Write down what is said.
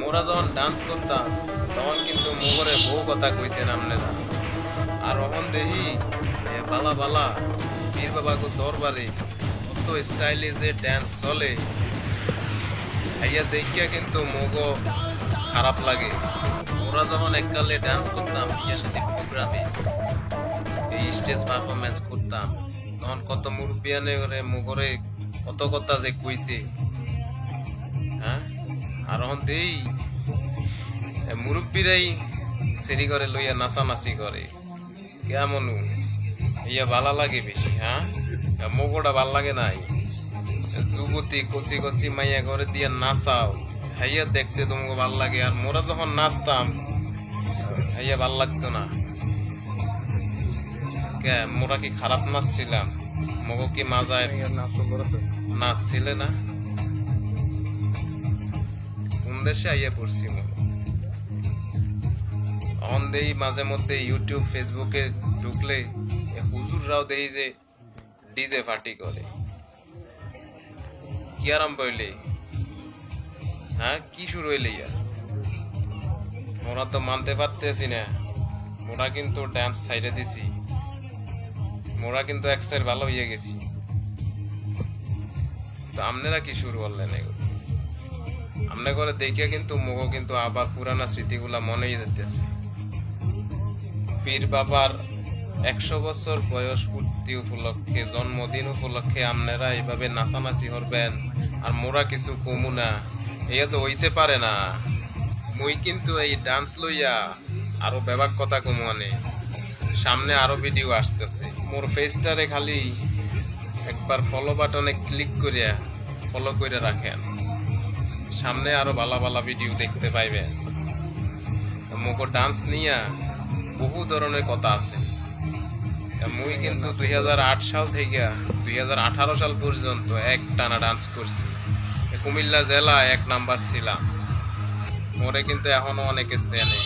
মোরা যখন ডান্স করতাম, তখন কিন্তু মোগরে বউ কথা কইতেন আমনে না। আর অহন দেহি বালা বালা পীর বাবাকে দরবারে কত স্টাইলে যে ড্যান্স চলে, আইয়া দেখিয়া কিন্তু মোগো খারাপ লাগে। ওরা যখন এককালে ডান্স করতাম বিয়ের সাথে প্রোগ্রামে, এই স্টেজ পারফরমেন্স করতাম। তখন কত মুরব্বিয়ানে করে মুগরে কত কথা যে কইতে। হ্যাঁ? আর এখন দেই মুরব্বিরাই সেরি করে লইয়া নাচানাচি করে। কেমন ইয়া ভালো লাগে বেশি হ্যাঁ? মোগোটা ভালো লাগে নাই। যুবতী কচি কচি মাইয়া করে দিয়ে নাচাও। হাইয়া দেখতে তোমাকে ভালো লাগে। আর মোরা যখন নাচতাম, হাইয়া ভালো লাগতো না। মোরা কি খারাপ নাচ ছিলাম? মগো কি মাজায় নাচ নাচছিলে না? কোন দেশে আইয়া পড়ছি অন দেই মাঝে মধ্যে ইউটিউব ফেসবুকে ঢুকলে হুজুররাও দেই যে ডিজে পার্টি করে। কি আরাম পাইলে? হ্যাঁ কি শুরু হইলে ইয়া মোরা তো মানতে পারতেছি না। মোরা কিন্তু ডান্স সাইডে দিছি। মোরা কিন্তু এক সাইড ভালো হইয়া গেছি। তো আপনারা কি শুরু করলেন এগুলো আমনে করে দেখিয়া কিন্তু মুখও কিন্তু আবার পুরানা স্মৃতিগুলা মনেই যেতেছে পীর বাবার একশো বছর বয়স পূর্তি উপলক্ষে, জন্মদিন উপলক্ষে আপনারা এইভাবে নাচানাচি করবেন আর মোরা কিছু কমু না। ইয়া তো হইতে পারে না। মুই কিন্তু এই ডান্স লইয়া আরও বেবাক কথা কমু আনে। সামনে আরও ভিডিও আসতেছে। মোর ফেসটারে খালি একবার ফলো বাটনে ক্লিক করিয়া ফলো করে রাখেন। সামনে আরও বালা বালা ভিডিও দেখতে পাইবে মোকো ডান্স নিয়া বহু ধরনের কথা আছে। মুই কিন্তু দুই হাজার আট সাল থেকে দুই হাজার আঠারো সাল পর্যন্ত এক টানা ডান্স করছি। কুমিল্লা জেলা এক নাম্বার ছিলাম। মোরে কিন্তু এখনও অনেকে চেনে।